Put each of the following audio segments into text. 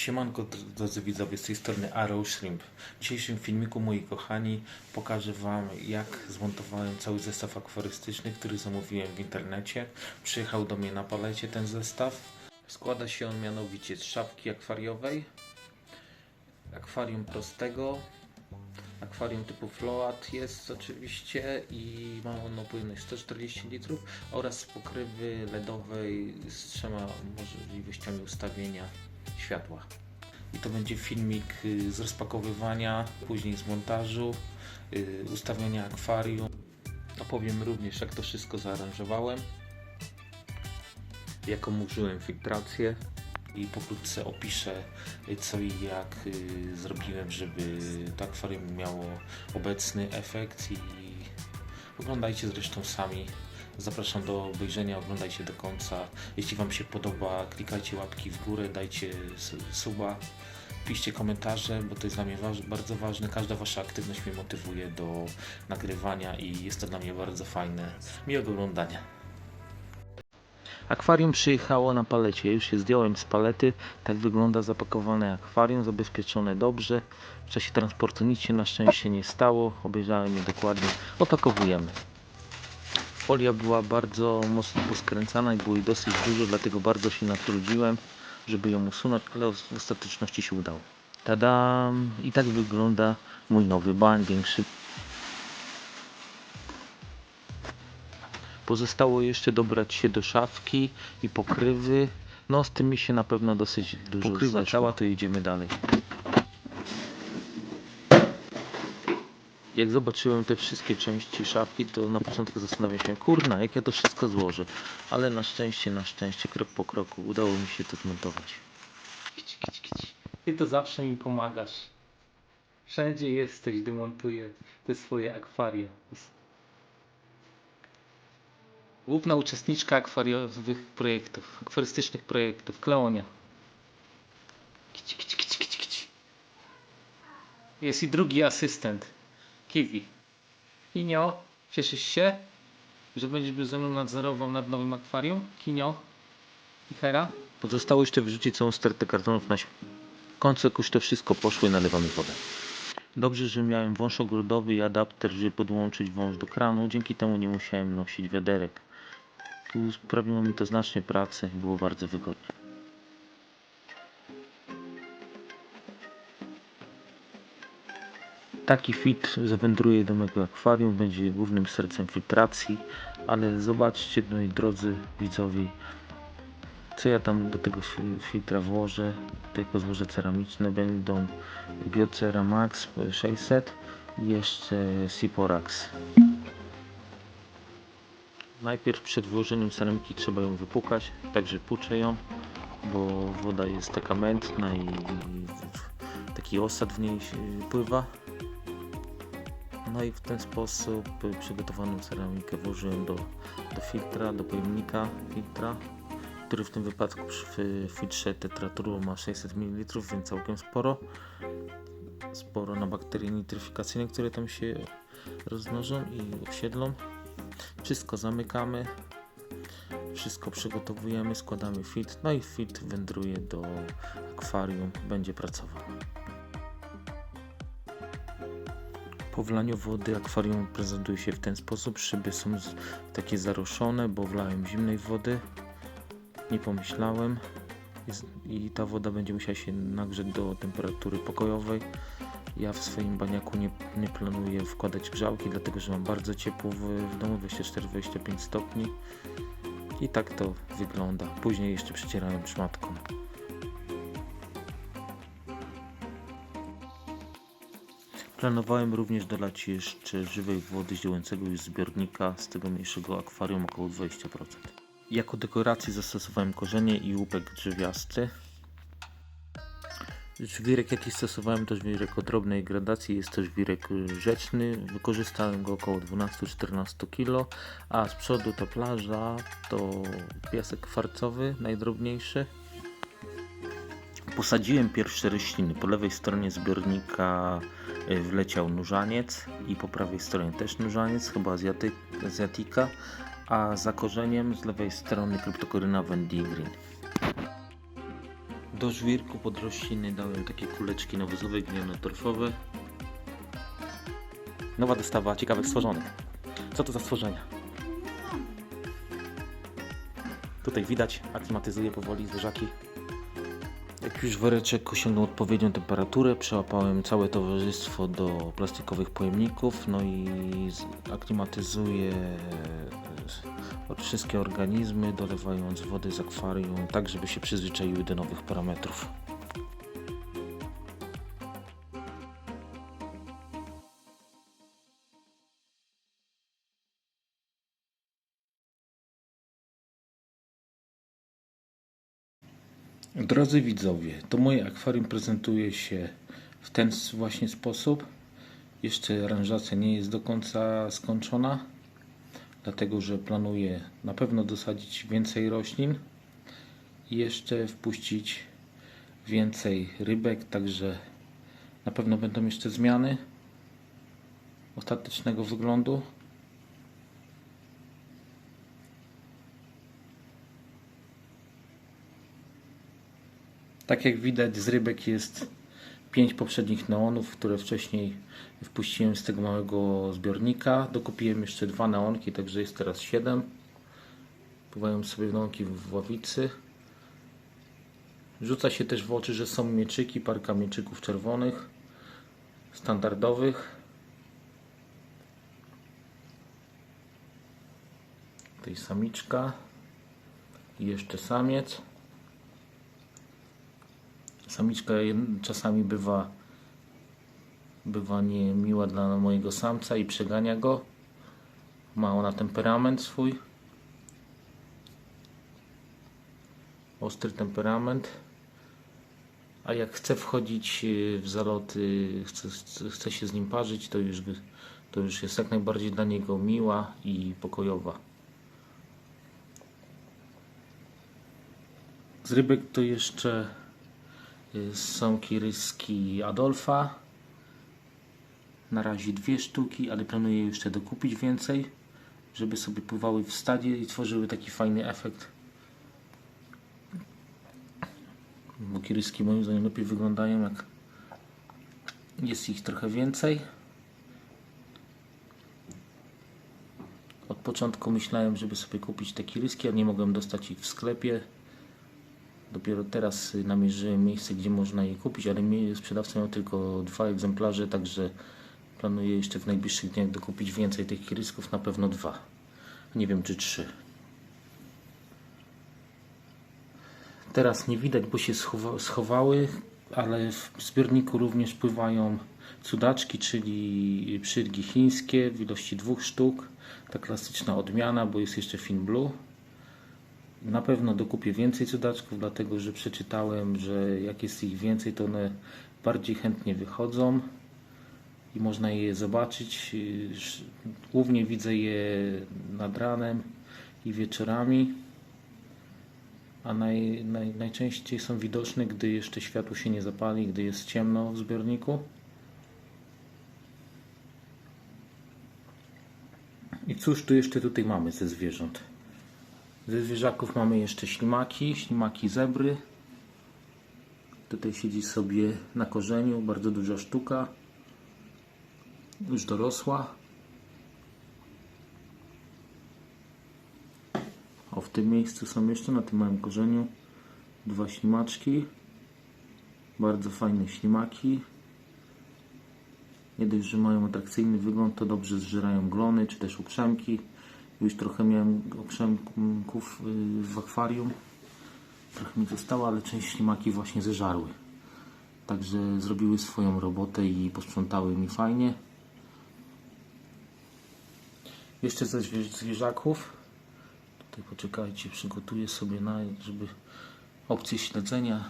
Siemanko drodzy widzowie, z tej strony Arrow Shrimp. W dzisiejszym filmiku, moi kochani, pokażę Wam jak zmontowałem cały zestaw akwarystyczny, który zamówiłem w internecie. Przyjechał do mnie na palecie ten zestaw. Składa się on mianowicie z szafki akwariowej, akwarium prostego, akwarium typu float jest oczywiście i ma ono pojemność 140 litrów oraz pokrywy LEDowej z trzema możliwościami ustawienia światła. I to będzie filmik y, z rozpakowywania, później z montażu, y, ustawiania akwarium. Opowiem również jak to wszystko zaaranżowałem, jaką użyłem filtrację i pokrótce opiszę y, co i jak zrobiłem, żeby to akwarium miało obecny efekt i oglądajcie zresztą sami. Zapraszam do obejrzenia, oglądajcie do końca. Jeśli Wam się podoba, klikajcie łapki w górę, dajcie suba, piszcie komentarze, bo to jest dla mnie waż, bardzo ważne. Każda Wasza aktywność mnie motywuje do nagrywania i jest to dla mnie bardzo fajne. Miłego oglądania. Akwarium przyjechało na palecie. Już je zdjąłem z palety. Tak wygląda zapakowane akwarium, zabezpieczone dobrze. W czasie transportu nic się na szczęście nie stało. Obejrzałem je dokładnie. Opakowujemy. Folia była bardzo mocno poskręcana i było jej dosyć dużo, dlatego bardzo się natrudziłem, żeby ją usunąć, ale w ostateczności się udało. Tada! I tak wygląda mój nowy bań, większy. Pozostało jeszcze dobrać się do szafki i pokrywy. No z tym mi się na pewno dosyć dużo Pokrywa cała, to idziemy dalej. Jak zobaczyłem te wszystkie części szafki, to na początku zastanawiałem się, kurna, jak ja to wszystko złożę. Ale na szczęście, na szczęście, krok po kroku udało mi się to zmontować. Kici. Ty to zawsze mi pomagasz. Wszędzie jesteś, gdy montuję te swoje akwaria. Główna uczestniczka akwariowych projektów, akwarystycznych projektów, Kleonia. Jest i drugi asystent. Kiwi. Kinio, cieszysz się, że będziesz ze mną nadzorował nad nowym akwarium? Kinio i Hera? Pozostało jeszcze wyrzucić całą stertę kartonów na śm- W końcu jak już to wszystko poszło i nalewamy wodę. Dobrze, że miałem wąż ogrodowy i adapter, żeby podłączyć wąż do kranu. Dzięki temu nie musiałem nosić wiaderek. Tu sprawiło mi to znacznie pracy i było bardzo wygodnie. Taki fit zawędruje do mego akwarium, będzie głównym sercem filtracji, ale zobaczcie, moi drodzy widzowie, co ja tam do tego fi- filtra włożę. Tylko złoże ceramiczne będą Biocera Max 600 i jeszcze Siporax. Najpierw przed włożeniem ceramiki trzeba ją wypukać, także puczę ją, bo woda jest taka mętna i taki osad w niej pływa. No i w ten sposób przygotowaną ceramikę włożyłem do, do filtra, do pojemnika filtra, który w tym wypadku przy filtrze Tetraturbo ma 600 ml, więc całkiem sporo. Sporo na bakterie nitryfikacyjne, które tam się rozmnożą i osiedlą. Wszystko zamykamy, wszystko przygotowujemy, składamy filtr, no i filtr wędruje do akwarium, będzie pracował. Po wlaniu wody akwarium prezentuje się w ten sposób. Szyby są takie zaroszone, bo wlałem zimnej wody. Nie pomyślałem. I ta woda będzie musiała się nagrzeć do temperatury pokojowej. Ja w swoim baniaku nie, nie planuję wkładać grzałki, dlatego że mam bardzo ciepło w, w domu 24-25 stopni. I tak to wygląda. Później jeszcze przecierałem szmatką. Planowałem również dolać jeszcze żywej wody z działającego już zbiornika z tego mniejszego akwarium około 20%. Jako dekoracji zastosowałem korzenie i łupek drzewiasty. Żwirek jaki stosowałem to żwirek o drobnej gradacji, jest to żwirek rzeczny, wykorzystałem go około 12-14 kg, a z przodu to plaża, to piasek kwarcowy, najdrobniejszy. Posadziłem pierwsze rośliny. Po lewej stronie zbiornika y, wleciał nurzaniec i po prawej stronie też nurzaniec, chyba azjaty, azjatika, a za korzeniem z lewej strony kryptokoryna Wendy Green. Do żwirku pod rośliny dałem takie kuleczki nawozowe, glinotorfowe. Nowa dostawa ciekawych stworzonych. Co to za stworzenia? Tutaj widać, aklimatyzuje powoli zwierzaki. Jak już woreczek osiągnął odpowiednią temperaturę, przełapałem całe towarzystwo do plastikowych pojemników, no i aklimatyzuję e, wszystkie organizmy, dolewając wody z akwarium, tak żeby się przyzwyczaiły do nowych parametrów. Drodzy widzowie, to moje akwarium prezentuje się w ten właśnie sposób. Jeszcze aranżacja nie jest do końca skończona, dlatego że planuję na pewno dosadzić więcej roślin i jeszcze wpuścić więcej rybek, także na pewno będą jeszcze zmiany ostatecznego wyglądu. Tak jak widać z rybek jest pięć poprzednich neonów, które wcześniej wpuściłem z tego małego zbiornika. Dokupiłem jeszcze dwa neonki, także jest teraz siedem. Pływają sobie neonki w ławicy. Rzuca się też w oczy, że są mieczyki, parka mieczyków czerwonych, standardowych. Tutaj samiczka i jeszcze samiec. Samiczka czasami bywa bywa niemiła dla mojego samca i przegania go. Ma ona temperament swój. Ostry temperament. A jak chce wchodzić y, w zaloty, chce, chce się z nim parzyć, to już, to już jest jak najbardziej dla niego miła i pokojowa. Z rybek to jeszcze są kiryski Adolfa. Na razie dwie sztuki, ale planuję jeszcze dokupić więcej, żeby sobie pływały w stadzie i tworzyły taki fajny efekt. Bo kiryski moim zdaniem lepiej wyglądają jak jest ich trochę więcej. Od początku myślałem, żeby sobie kupić te kiryski, a nie mogłem dostać ich w sklepie. Dopiero teraz namierzyłem miejsce, gdzie można je kupić, ale sprzedawca miał tylko dwa egzemplarze, także planuję jeszcze w najbliższych dniach dokupić więcej tych kirysków, na pewno dwa. Nie wiem czy trzy. Teraz nie widać, bo się schowa- schowały, ale w zbiorniku również pływają cudaczki, czyli przyrgi chińskie w ilości dwóch sztuk. Ta klasyczna odmiana, bo jest jeszcze Fin Blue. Na pewno dokupię więcej cudaczków, dlatego że przeczytałem, że jak jest ich więcej, to one bardziej chętnie wychodzą i można je zobaczyć. Głównie widzę je nad ranem i wieczorami, a naj, naj, najczęściej są widoczne, gdy jeszcze światło się nie zapali, gdy jest ciemno w zbiorniku. I cóż tu jeszcze tutaj mamy ze zwierząt? Ze zwierzaków mamy jeszcze ślimaki, ślimaki zebry. Tutaj siedzi sobie na korzeniu, bardzo duża sztuka. Już dorosła. O, w tym miejscu są jeszcze na tym małym korzeniu dwa ślimaczki. Bardzo fajne ślimaki. Nie dość, że mają atrakcyjny wygląd, to dobrze zżerają glony czy też uprzemki. Już trochę miałem uprzemków y, w akwarium. Trochę mi zostało, ale część ślimaki właśnie zeżarły. Także zrobiły swoją robotę i posprzątały mi fajnie. Jeszcze ze zwierzaków. Tutaj poczekajcie, przygotuję sobie na, żeby opcję śledzenia.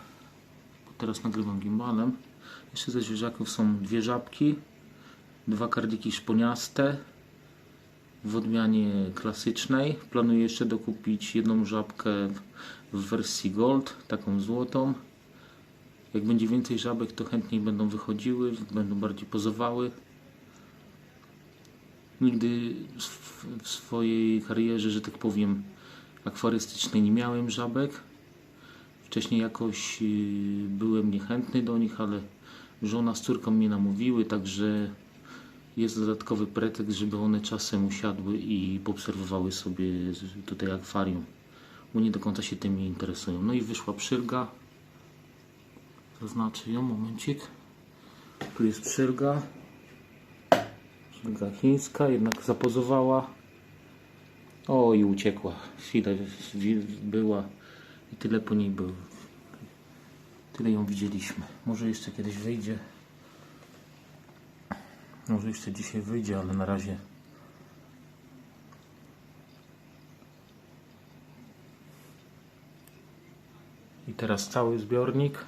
Teraz nagrywam gimbalem. Jeszcze ze zwierzaków są dwie żabki, dwa kardiki szponiaste w odmianie klasycznej. Planuję jeszcze dokupić jedną żabkę w- wersji gold, taką złotą. Jak będzie więcej żabek, to chętniej będą wychodziły, będą bardziej pozowały. Nigdy w, w swojej karierze, że tak powiem, akwarystycznej nie miałem żabek. Wcześniej jakoś y, byłem niechętny do nich, ale żona z córką mnie namówiły, także jest dodatkowy pretekst, żeby one czasem usiadły i poobserwowały sobie tutaj akwarium, bo nie do końca się tym nie interesują. No i wyszła przyrga. Zaznaczę ją, momencik. Tu jest przyrga. Przyrga chińska, jednak zapozowała. O i uciekła. Chwilę wi- była i tyle po niej było. Tyle ją widzieliśmy. Może jeszcze kiedyś wyjdzie. Może jeszcze dzisiaj wyjdzie, ale na razie. I teraz cały zbiornik.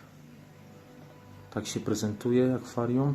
Tak się prezentuje akwarium.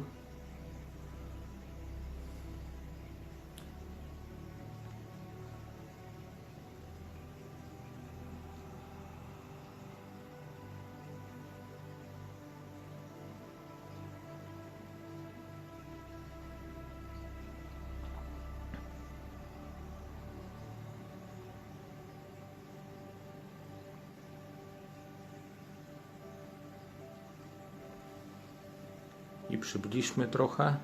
I przybyliśmy trochę.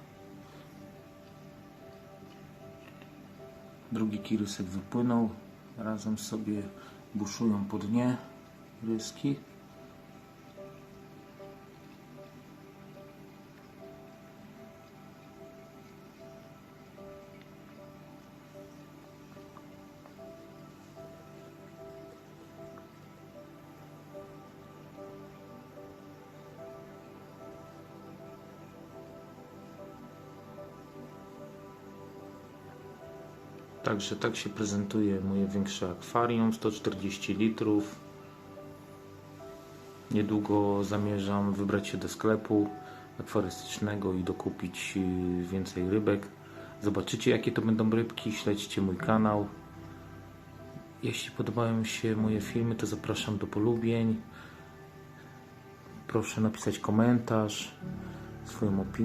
Drugi kirysek wypłynął. Razem sobie buszują po dnie ryski. Także tak się prezentuje moje większe akwarium, 140 litrów. Niedługo zamierzam wybrać się do sklepu akwarystycznego i dokupić y, więcej rybek. Zobaczycie jakie to będą rybki, śledźcie mój kanał. Jeśli podobają się moje filmy, to zapraszam do polubień. Proszę napisać komentarz, swoją opinię.